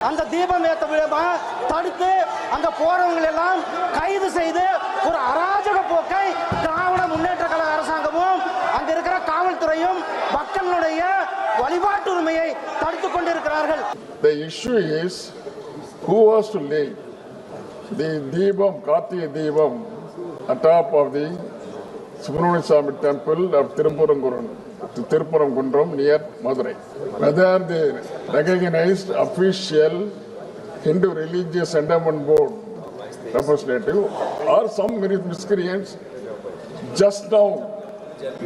அந்த தீபம் ஏத்த விழமா தடுத்து அங்க போறவங்க எல்லாம் கைது செய்து ஒரு அராஜக போக்கை திராவிட முன்னேற்ற கழக அரசாங்கமும் அங்க இருக்கிற காவல்துறையும் மக்களுடைய வழிபாட்டு உரிமையை தடுத்துக் கொண்டிருக்கிறார்கள். The issue is who was to lay the தீபம் Karthigai Deepam atop of the Subramania Swami temple of Tirupuranguram, Tirupuranguram near Madurai. Whether the recognized official Hindu Religious Endowment Board representative or some miscreants just now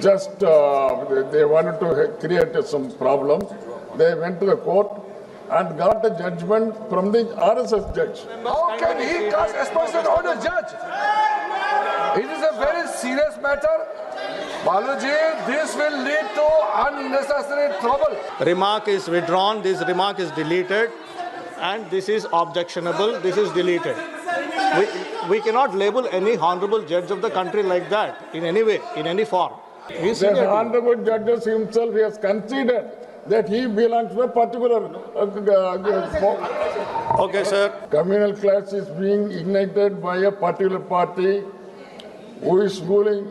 just uh, they- wanted to create some problem. They went to the court and got a judgment from the RSS judge. How can he cast aspersion on a judge? It is a very serious matter. Baluji, this will lead to unnecessary trouble. remark is withdrawn, this remark is deleted, and this is objectionable, this is deleted. We, we cannot label any honorable judge of the country like that in any way, in any form. He is The honorable judges himself has considered that he belongs to a particular uh, uh, Okay, sir. communal class is being ignited by a particular party who is ruling,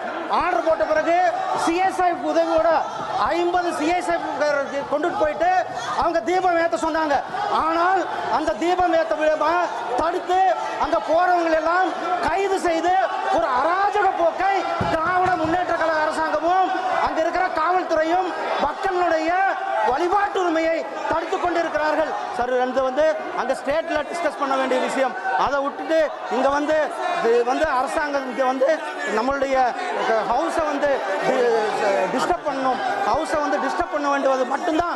போட்ட பிறகு CSI உதவியோட ஐம்பது CSI கொண்டுட்டு போயிட்டு அவங்க தீபம் ஏத்த சொன்னாங்க. ஆனால் அந்த தீபம் ஏத்த விழாவை தடுத்து அங்க போறவங்களெல்லாம் கைது செய்து ஒரு அராஜக போக்கை திராவிட முன்னேற்ற கழக அரசாங்கமும் அங்க இருக்கிற காவல்துறையும் மக்களுடைய வழிபாட்டு உரிமையை தடுத்துக் கொண்டிருக்கிறார்கள் சார் இது வந்து அங்க ஸ்டேட்ல டிஸ்கஸ் பண்ண வேண்டிய விஷயம் அதை விட்டுட்டு இங்க வந்து இது வந்து அரசாங்கம் இங்க வந்து நம்மளுடைய ஹவுஸை வந்து டிஸ்டர்ப் பண்ணணும் ஹவுஸை வந்து டிஸ்டர்ப் பண்ண வேண்டியது மட்டும்தான்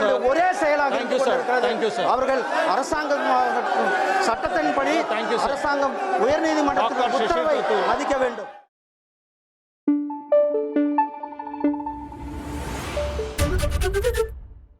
sir. ஒரே செயலாக. அவர்கள் அரசாங்கம் சட்டத்தின்படி. அரசாங்கம் உயர்நீதிமன்றத்தின் உத்தரவை. மதிக்க வேண்டும்